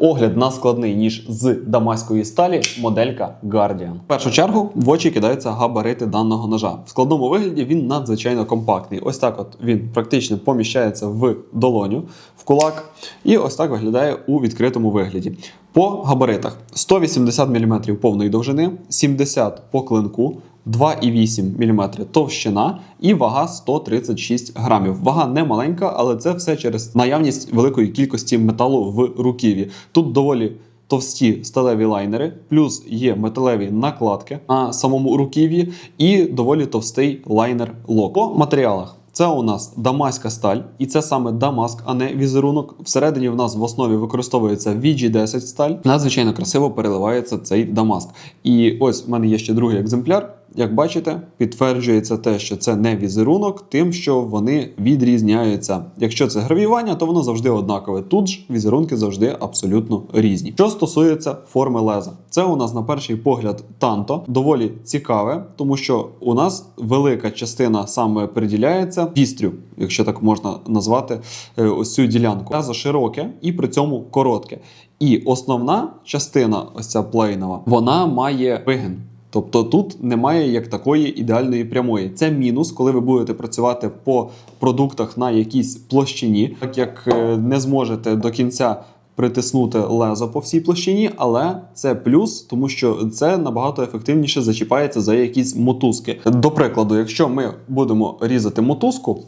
Огляд на складний ніж з дамаської сталі, моделька Guardian. В першу чергу в очі кидаються габарити даного ножа. В складному вигляді він надзвичайно компактний. Ось так, от він практично поміщається в долоню, в кулак, і ось так виглядає у відкритому вигляді. По габаритах 180 мм повної довжини, 70 по клинку. 2,8 мм товщина і вага 136 грамів. Вага не маленька, але це все через наявність великої кількості металу в руків'ї. Тут доволі товсті сталеві лайнери, плюс є металеві накладки на самому руків'ї і доволі товстий лайнер лок. По матеріалах. Це у нас дамаська сталь, і це саме дамаск, а не візерунок. Всередині в нас в основі використовується VG10 сталь. Надзвичайно красиво переливається цей дамаск. І ось в мене є ще другий екземпляр. Як бачите, підтверджується те, що це не візерунок, тим, що вони відрізняються. Якщо це гравіювання, то воно завжди однакове. Тут ж візерунки завжди абсолютно різні. Що стосується форми леза, це у нас на перший погляд танто доволі цікаве, тому що у нас велика частина саме приділяється вістрю, якщо так можна назвати е, ось цю ділянку. Лезо широке і при цьому коротке. І основна частина, ось ця плейнова, вона має вигин. Тобто тут немає як такої ідеальної прямої. Це мінус, коли ви будете працювати по продуктах на якійсь площині, так як е, не зможете до кінця притиснути лезо по всій площині, але це плюс, тому що це набагато ефективніше зачіпається за якісь мотузки. До прикладу, якщо ми будемо різати мотузку,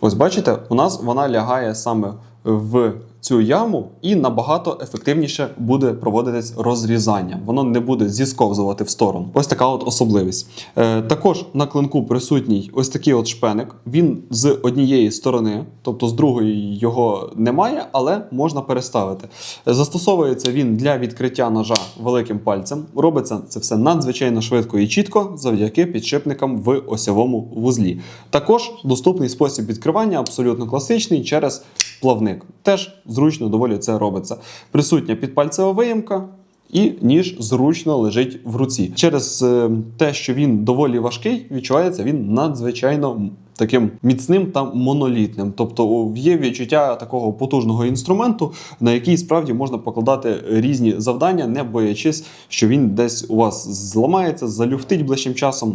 ось бачите, у нас вона лягає саме в цю яму і набагато ефективніше буде проводитись розрізання. Воно не буде зісковзувати в сторону. Ось така от особливість. Е, також на клинку присутній ось такий от шпеник. Він з однієї сторони, тобто з другої його немає, але можна переставити. Застосовується він для відкриття ножа великим пальцем. Робиться це все надзвичайно швидко і чітко завдяки підшипникам в осьовому вузлі. Також доступний спосіб відкривання абсолютно класичний через плавник. Теж зручно доволі це робиться. Присутня підпальцева виїмка. І ніж зручно лежить в руці. Через е, те, що він доволі важкий, відчувається він надзвичайно таким міцним та монолітним. Тобто є відчуття такого потужного інструменту, на який справді можна покладати різні завдання, не боячись, що він десь у вас зламається, залюфтить ближчим часом.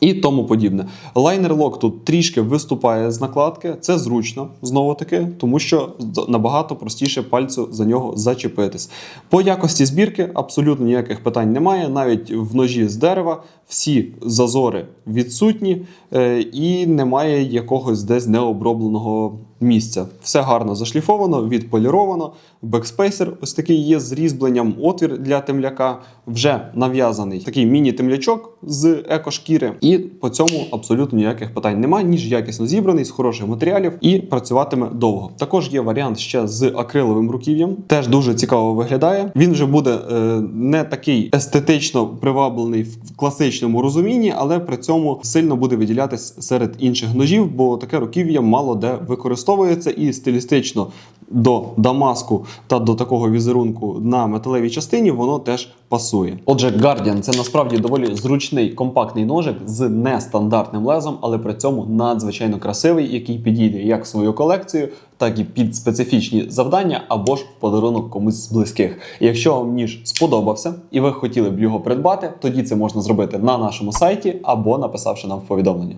І тому подібне. Лайнер лок тут трішки виступає з накладки. Це зручно знову таки, тому що набагато простіше пальцю за нього зачепитись. По якості збірки абсолютно ніяких питань немає. Навіть в ножі з дерева всі зазори відсутні е, і немає якогось десь необробленого місця. Все гарно зашліфовано, відполіровано. Бекспейсер ось такий є з різьбленням, отвір для темляка. Вже нав'язаний такий міні-темлячок з екошкіри. І по цьому абсолютно ніяких питань немає, ніж якісно зібраний з хороших матеріалів і працюватиме довго. Також є варіант ще з акриловим руків'ям. Теж дуже цікаво виглядає. Він вже буде е, не такий естетично приваблений в класичному розумінні, але при цьому сильно буде виділятись серед інших ножів, бо таке руків'я мало де використовується і стилістично до дамаску та до такого візерунку на металевій частині воно теж пасує. Отже, Guardian це насправді доволі зручний компактний ножик з нестандартним лезом, але при цьому надзвичайно красивий, який підійде як в свою колекцію, так і під специфічні завдання або ж в подарунок комусь з близьких. Якщо вам ніж сподобався і ви хотіли б його придбати, тоді це можна зробити на нашому сайті або написавши нам в повідомленні.